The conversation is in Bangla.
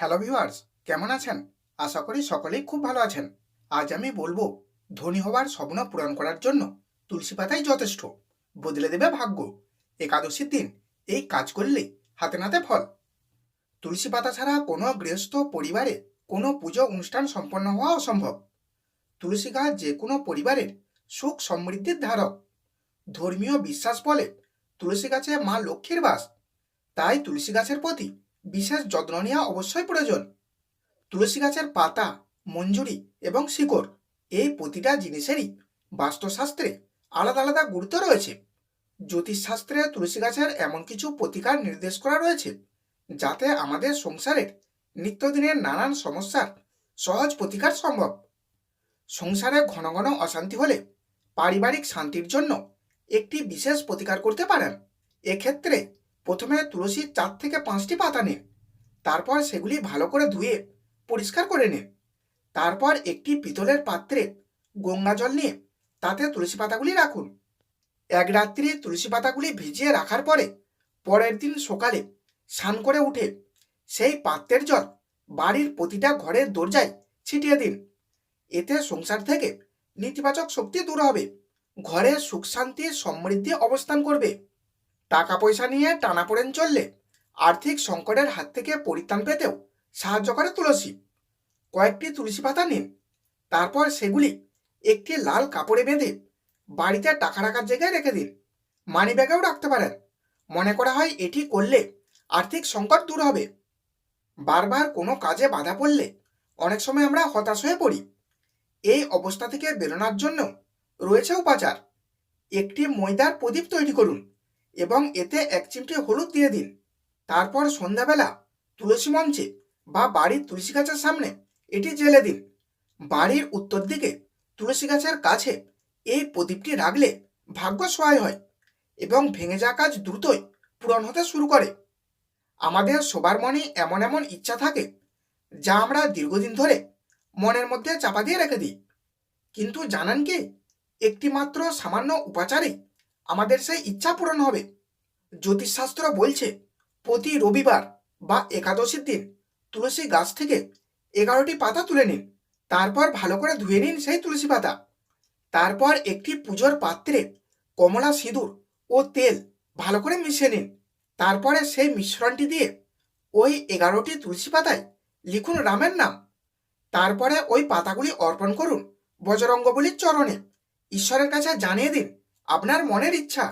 হ্যালো ভিউয়ার্স কেমন আছেন? আশা করি সকলেই খুব ভালো আছেন। আজ আমি বলব, ধনী হওয়ার স্বপ্ন পূরণ করার জন্য তুলসী পাতাই যথেষ্ট। বদলে দেবে ভাগ্য। একাদশীর দিন, এই কাজ করলে হাতে নাতে ফল। তুলসী পাতা ছাড়া কোনো গৃহস্থ পরিবারে কোনো পুজো অনুষ্ঠান সম্পন্ন হওয়া অসম্ভব। তুলসী গাছ যে কোনো পরিবারের সুখ সমৃদ্ধির ধারক। ধর্মীয় বিশ্বাস বলে তুলসী গাছে মা লক্ষ্মীর বাস। তাই তুলসী গাছের প্রতি বিশেষ যত্ন নেওয়া অবশ্যই প্রয়োজন। তুলসী গাছের পাতা, মঞ্জুরি এবং শিকড়, এই প্রতিটা জিনিসেরই বাস্তুশাস্ত্রে আলাদা আলাদা গুরুত্ব রয়েছে। জ্যোতিষশাস্ত্রে তুলসী গাছের এমন কিছু প্রতিকার নির্দেশ করা রয়েছে, যাতে আমাদের সংসারের নিত্যদিনের নানান সমস্যার সহজ প্রতিকার সম্ভব। সংসারে ঘন ঘন অশান্তি হলে পারিবারিক শান্তির জন্য একটি বিশেষ প্রতিকার করতে পারেন। এক্ষেত্রে প্রথমে তুলসীর চার থেকে পাঁচটি পাতা নে। তারপর সেগুলি ভালো করে ধুয়ে পরিষ্কার করে নে। তারপর একটি পিতলের পাত্রে গঙ্গা জল নিয়ে তাতে তুলসী পাতাগুলি রাখুন। এক রাত্রি তুলসী পাতাগুলি ভিজিয়ে রাখার পরে পরের দিন সকালে স্নান করে উঠে সেই পাত্রের জল বাড়ির প্রতিটা ঘরের দরজায় ছিটিয়ে দিন। এতে সংসার থেকে নেতিবাচক শক্তি দূর হবে। ঘরে সুখ শান্তি সমৃদ্ধি অবস্থান করবে। টাকা পয়সা নিয়ে টানাপোড়েন চললে আর্থিক সংকটের হাত থেকে পরিত্রাণ পেতেও সাহায্য করে তুলসী। কয়েকটি তুলসী পাতা নিন, তারপর সেগুলি একটি লাল কাপড়ে বেঁধে বাড়িতে টাকা রাখার জায়গায় রেখে দিন। মানি ব্যাগেও রাখতে পারেন। মনে করা হয় এটি করলে আর্থিক সংকট দূর হবে। বারবার কোনো কাজে বাধা পড়লে অনেক সময় আমরা হতাশ হয়ে পড়ি। এই অবস্থা থেকে বেরোনোর জন্য রয়েছে উপাচার। একটি ময়দার প্রদীপ তৈরি করুন। এবং এতে এক চিমটি হলুদ দিয়ে দিন। তারপর সন্ধ্যাবেলা তুলসী মঞ্চে বা বাড়ির তুলসী গাছের সামনে এটি জেলে দিন। বাড়ির উত্তর দিকে তুলসী গাছের কাছে এই প্রদীপটি রাখলে ভাগ্য সহায় হয় এবং ভেঙে যাওয়া কাজ দ্রুতই পূরণ হতে শুরু করে। আমাদের সবার মনে এমন এমন ইচ্ছা থাকে যা আমরা দীর্ঘদিন ধরে মনের মধ্যে চাপা দিয়ে রেখে দিই। কিন্তু জানান কি? একটি মাত্র সামান্য উপাচারে আমাদের সেই ইচ্ছা পূরণ হবে। জ্যোতিষশাস্ত্র বলছে, প্রতি রবিবার বা একাদশীর দিন তুলসী গাছ থেকে এগারোটি পাতা তুলে নিন, তারপর ভালো করে ধুয়ে নিন সেই তুলসী পাতা। তারপর একটি পুজোর পাত্রে কমলা সিঁদুর ও তেল ভালো করে মিশিয়ে নিন। তারপরে সেই মিশ্রণটি দিয়ে ওই এগারোটি তুলসী পাতায় লিখুন রামের নাম। তারপরে ওই পাতাগুলি অর্পণ করুন বজরঙ্গবলির চরণে। ঈশ্বরের কাছে জানিয়ে দিন আপনার মনের ইচ্ছা।